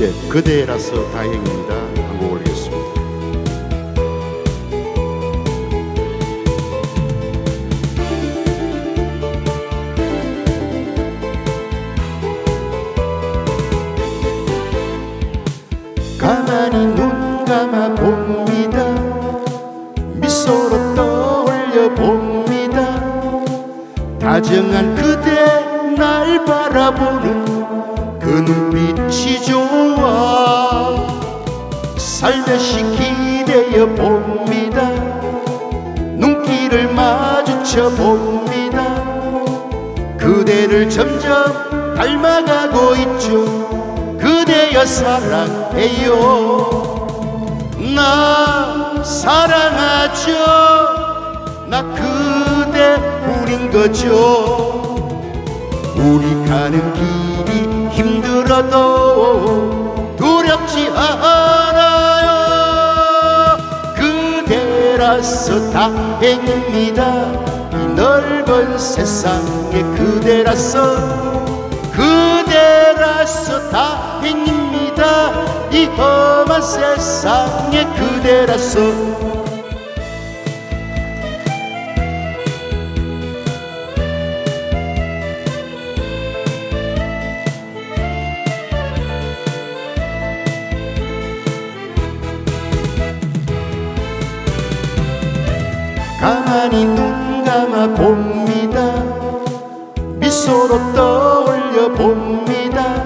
예, 그대라서 다행입니다. 한곡 올리겠습니다. 가만히 눈 감아 봅니다. 미소로 떠올려 봅니다. 다정한 그대 날 바라보는 그 눈빛이 좋아 살며시 기대어 봅니다. 눈길을 마주쳐 봅니다. 그대를 점점 닮아가고 있죠. 그대여 사랑해요. 나 사랑하죠. 나 그대뿐인 거죠. 우리 가는 길이 힘들어도 두렵지 않아요. 그대라서 다행입니다. 이 넓은 세상에 그대라서 그대라서 다행입니다. 이 험한 세상에 그대라서 가만히 눈 감아 봅니다. 미소로 떠올려 봅니다.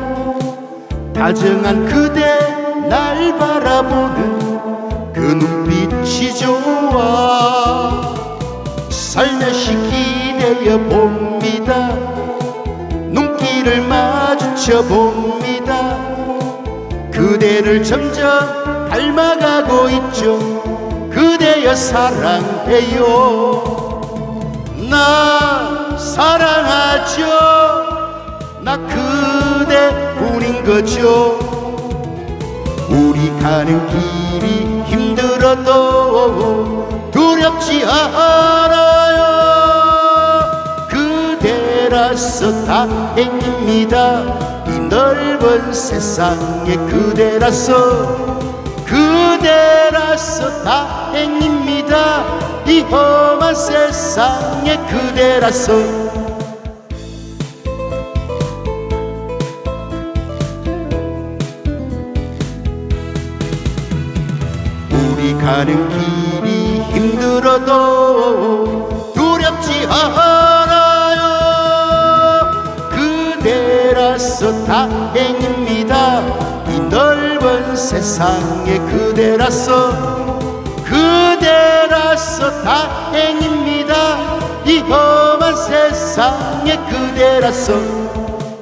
다정한 그대 날 바라보는 그 눈빛이 좋아. 살며시 기대어 봅니다. 눈길을 마주쳐 봅니다. 그대를 점점 닮아가고 있죠 그대여 사랑해요. 나 사랑하죠. 나 그대뿐인 거죠. 우리 가는 길이 힘들어도 두렵지 않아요. 그대라서 다행입니다. 이 넓은 세상에 그대라서 그대라서 다행입니다. 이 험한 세상에 그대라서. 가는 길이 힘들어도 두렵지 않아요. 그대라서 다행입니다. 이 넓은 세상에 그대라서 그대라서 다행입니다. 이 험한 세상에 그대라서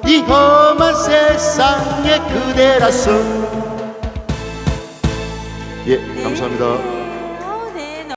이 험한 세상에 그대라서. 예 감사합니다